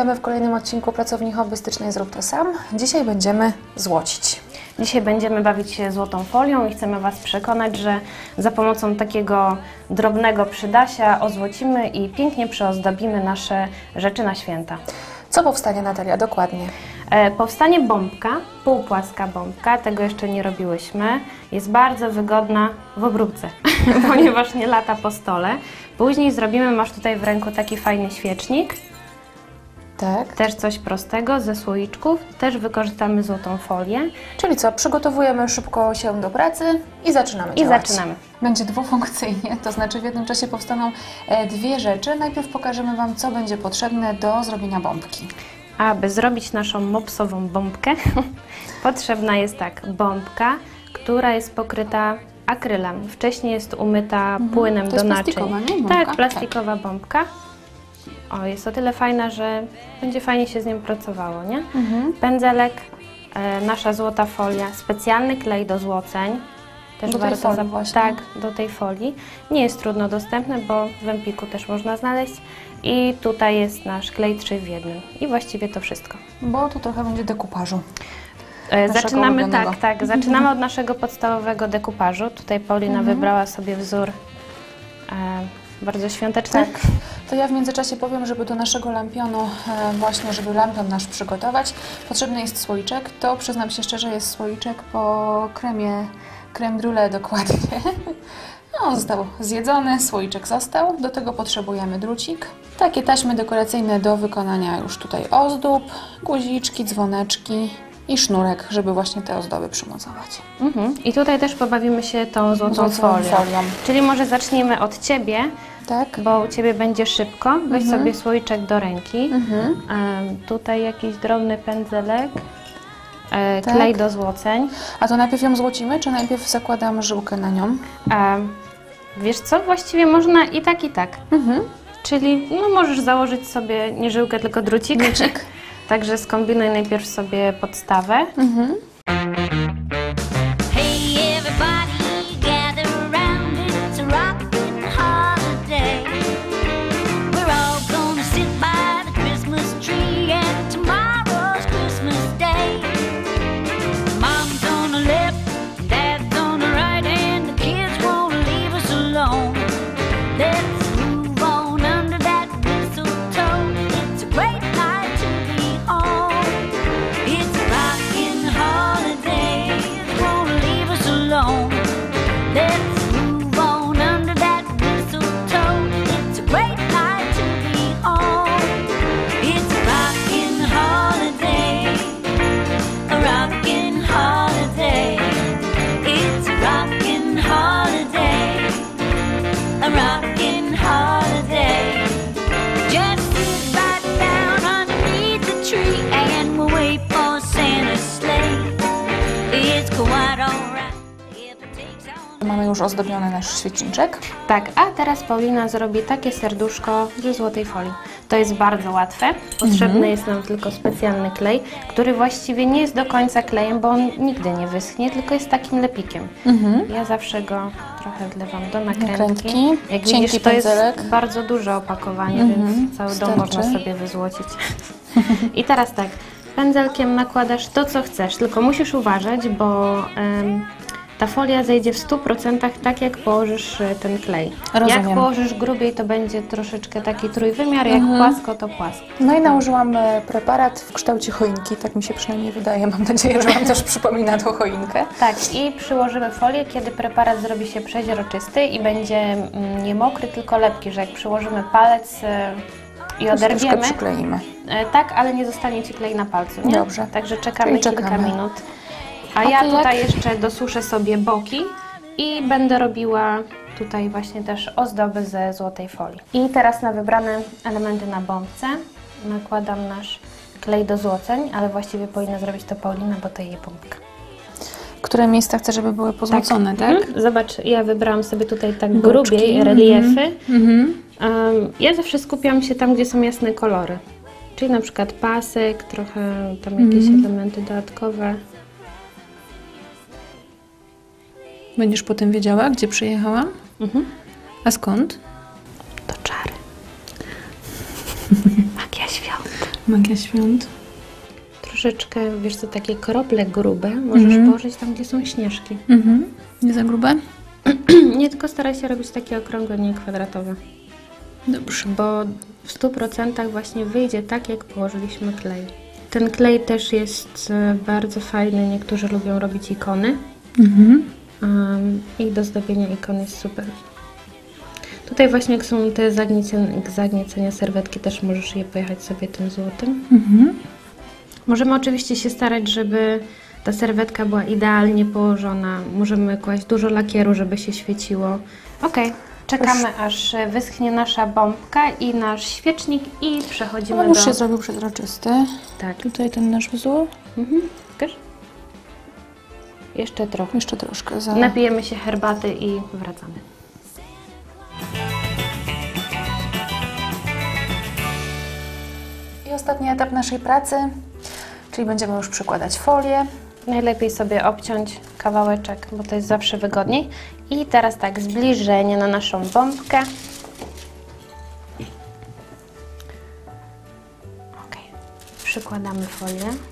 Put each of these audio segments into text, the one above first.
Witamy w kolejnym odcinku Pracowni Hobbystycznej Zrób to Sam. Dzisiaj będziemy złocić. Dzisiaj będziemy bawić się złotą folią i chcemy Was przekonać, że za pomocą takiego drobnego przydasia ozłocimy i pięknie przyozdobimy nasze rzeczy na święta. Co powstanie, Natalia, dokładnie? E, powstanie bombka, półpłaska bombka, tego jeszcze nie robiłyśmy. Jest bardzo wygodna w obróbce, ponieważ nie lata po stole. Później zrobimy, masz tutaj w ręku taki fajny świecznik, Tak. też coś prostego ze słoiczków. Też wykorzystamy złotą folię Czyli co, przygotowujemy szybko się do pracy i zaczynamy i działać. zaczynamy. Będzie dwufunkcyjnie, to znaczy w jednym czasie powstaną e, dwie rzeczy. Najpierw pokażemy Wam, co będzie potrzebne do zrobienia bombki. Aby zrobić naszą mopsową bombkę, potrzebna jest tak, bombka, która jest pokryta akrylem. Wcześniej jest umyta płynem Mhm. To do jest naczyń. plastikowa, nie? Bombka? Tak, plastikowa bombka. O, jest o tyle fajna, że będzie fajnie się z nią pracowało, nie? Mhm. Pędzelek, e, nasza złota folia, specjalny klej do złoceń. Też Do tej warto folii zap- właśnie. Tak, do tej folii. Nie jest trudno dostępny, bo w Empiku też można znaleźć. I tutaj jest nasz klej 3 w jednym. I właściwie to wszystko. Bo tu trochę będzie dekupażu. E, Naszego Zaczynamy ulubionego. tak, tak. Zaczynamy od naszego podstawowego dekupażu. Tutaj Paulina Mhm. wybrała sobie wzór e, bardzo świąteczny. Tak. To ja w międzyczasie powiem, żeby do naszego lampionu, e, właśnie żeby lampion nasz przygotować, potrzebny jest słoiczek. To przyznam się szczerze, jest słoiczek po kremie, creme brulee dokładnie. No, on został zjedzony, słoiczek został. Do tego potrzebujemy drucik. Takie taśmy dekoracyjne do wykonania już tutaj ozdób, guziczki, dzwoneczki i sznurek, żeby właśnie te ozdoby przymocować. Mhm. I tutaj też pobawimy się tą złotą, Złotą folią. folią. Czyli może zaczniemy od Ciebie, Tak? bo u Ciebie będzie szybko. Weź sobie słoiczek do ręki. Mhm. Tutaj jakiś drobny pędzelek. E, Tak. Klej do złoceń. A to najpierw ją złocimy, czy najpierw zakładam żyłkę na nią? Em, wiesz co? Właściwie można i tak, i tak. Mhm. Czyli no, możesz założyć sobie nie żyłkę, tylko drucik. Drucik. Także skombinuj najpierw sobie podstawę. Mhm. Już ozdobiony nasz świeczniczek. Tak, a teraz Paulina zrobi takie serduszko ze złotej folii. To jest bardzo łatwe. Potrzebny Mhm. jest nam tylko specjalny klej, który właściwie nie jest do końca klejem, bo on nigdy nie wyschnie, tylko jest takim lepikiem. Ja zawsze go trochę wlewam do nakrętki. Mhm. Nakrętki, Jak cienki widzisz, to jest pędzelek. bardzo duże opakowanie, Mhm, więc cały dom można sobie wyzłocić. I teraz tak, pędzelkiem nakładasz to, co chcesz, tylko musisz uważać, bo em, ta folia zejdzie w 100% tak, jak położysz e, ten klej. Rozumiem. Jak położysz grubiej, to będzie troszeczkę taki trójwymiar, jak płasko, to płasko. No i nałożyłam e, preparat w kształcie choinki, tak mi się przynajmniej wydaje. Mam nadzieję, że Wam też przypomina tą choinkę. Tak, i przyłożymy folię, kiedy preparat zrobi się przeźroczysty i będzie mm, nie mokry, tylko lepki, że jak przyłożymy palec e, i oderwiemy, przykleimy. Tak, ale nie zostanie Ci klej na palcu, nie? Dobrze. Także czekamy Czyli kilka czekamy. minut. A, ja tutaj jeszcze dosuszę sobie boki i będę robiła tutaj właśnie też ozdoby ze złotej folii. I teraz na wybrane elementy na bombce nakładam nasz klej do złoceń, ale właściwie powinna zrobić to Paulina, bo to jej bombka. Które miejsca chcę, żeby były pozłocone, tak? Mhm. Zobacz, ja wybrałam sobie tutaj tak Boczki, grubiej mhm. reliefy. Mhm. Um, ja zawsze skupiam się tam, gdzie są jasne kolory. Czyli na przykład pasek, trochę tam jakieś Mhm. elementy dodatkowe. Będziesz potem wiedziała, gdzie przyjechałam? Mhm. A skąd? To czary. Magia świąt. Magia świąt. Troszeczkę, wiesz co, takie krople grube możesz położyć tam, gdzie są śnieżki. Mhm. Nie za grube? Nie, tylko staraj się robić takie okrągłe, nie kwadratowe. Dobrze. Bo w 100% właśnie wyjdzie tak, jak położyliśmy klej. Ten klej też jest e, bardzo fajny. Niektórzy lubią robić ikony. Mhm. Um, I do zdobienia ikon jest super. Tutaj właśnie jak są te zagniecenia, zagniecenia serwetki, też możesz je pojechać sobie tym złotym. Mhm. Możemy oczywiście się starać, żeby ta serwetka była idealnie położona. Możemy kłaść dużo lakieru, żeby się świeciło. Ok, czekamy aż wyschnie nasza bombka i nasz świecznik i przechodzimy On już do... się zrobił przezroczysty. Tak. Tutaj ten nasz wzór. Mhm. Pokaż? Jeszcze trochę. Jeszcze troszkę za... Napijemy się herbaty i wracamy. I ostatni etap naszej pracy, czyli będziemy już przykładać folię. Najlepiej sobie obciąć kawałeczek, bo to jest zawsze wygodniej. I teraz tak, zbliżenie na naszą bombkę. Ok, przykładamy folię.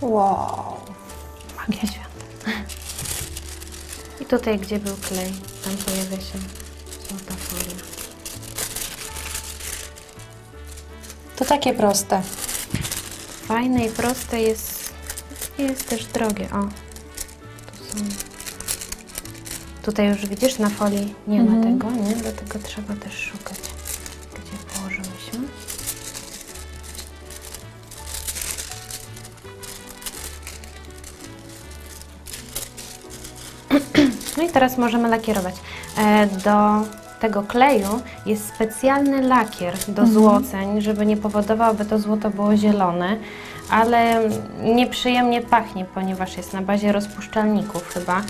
Wow. Magia świata. I tutaj, gdzie był klej, tam pojawia się złota folia. To takie proste. Fajne i proste jest, jest też drogie. O, tu są. Tutaj już widzisz, na folii nie ma tego, nie? Dlatego trzeba też szukać, No i teraz możemy lakierować. E, Do tego kleju jest specjalny lakier do złoceń, żeby nie powodował, by to złoto było zielone, ale nieprzyjemnie pachnie, ponieważ jest na bazie rozpuszczalników chyba.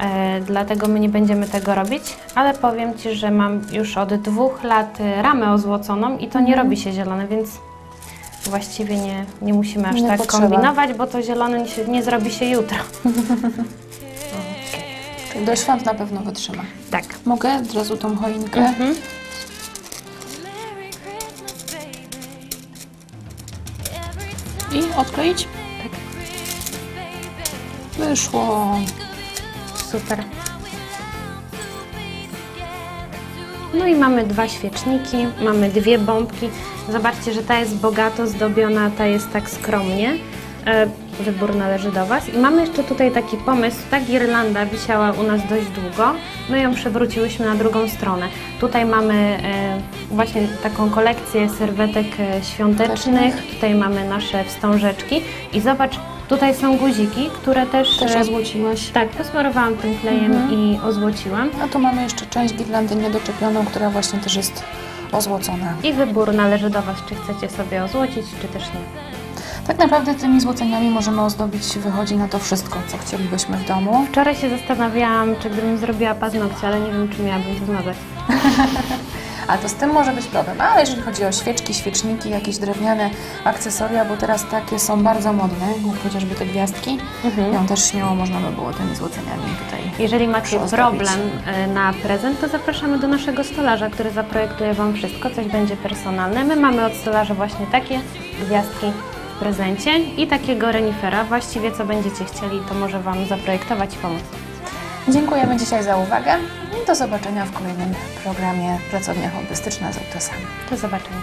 E, dlatego my nie będziemy tego robić, ale powiem Ci, że mam już od dwóch lat ramę ozłoconą i to nie robi się zielone, więc właściwie nie, nie musimy aż Nie tak potrzeba. kombinować, bo to zielone nie, nie zrobi się jutro. Do świąt na pewno wytrzyma. Tak. Mogę od razu tą choinkę? Mhm. I odkleić? Wyszło. Super. No i mamy dwa świeczniki, mamy dwie bombki. Zobaczcie, że ta jest bogato zdobiona, ta jest tak skromnie. Wybór należy do Was. I mamy jeszcze tutaj taki pomysł. Ta girlanda wisiała u nas dość długo. My ją przewróciłyśmy na drugą stronę. Tutaj mamy e, właśnie taką kolekcję serwetek e, świątecznych. Tutaj mamy nasze wstążeczki. I zobacz, tutaj są guziki, które też... Też e, ozłociłaś. tak, posmarowałam tym klejem i ozłociłam. A tu mamy jeszcze część girlandy niedoczepioną, która właśnie też jest ozłocona. I wybór należy do Was, czy chcecie sobie ozłocić, czy też nie. Tak naprawdę tymi złoceniami możemy ozdobić, wychodzi na to wszystko, co chcielibyśmy w domu. Wczoraj się zastanawiałam, czy gdybym zrobiła paznokcie, ale nie wiem, czy miałabym to zmazać. A to z tym może być problem. Ale jeżeli chodzi o świeczki, świeczniki, jakieś drewniane akcesoria, bo teraz takie są bardzo modne, jak chociażby te gwiazdki, ją też śmiało można by było tymi złoceniami tutaj. Jeżeli macie problem e, na prezent, to zapraszamy do naszego stolarza, który zaprojektuje Wam wszystko, coś będzie personalne. My mamy od stolarza właśnie takie gwiazdki w prezencie i takiego renifera. Właściwie co będziecie chcieli, to może Wam zaprojektować i pomóc. Dziękujemy dzisiaj za uwagę i do zobaczenia w kolejnym programie Pracownia Hobbystyczna z Autosami. Do zobaczenia.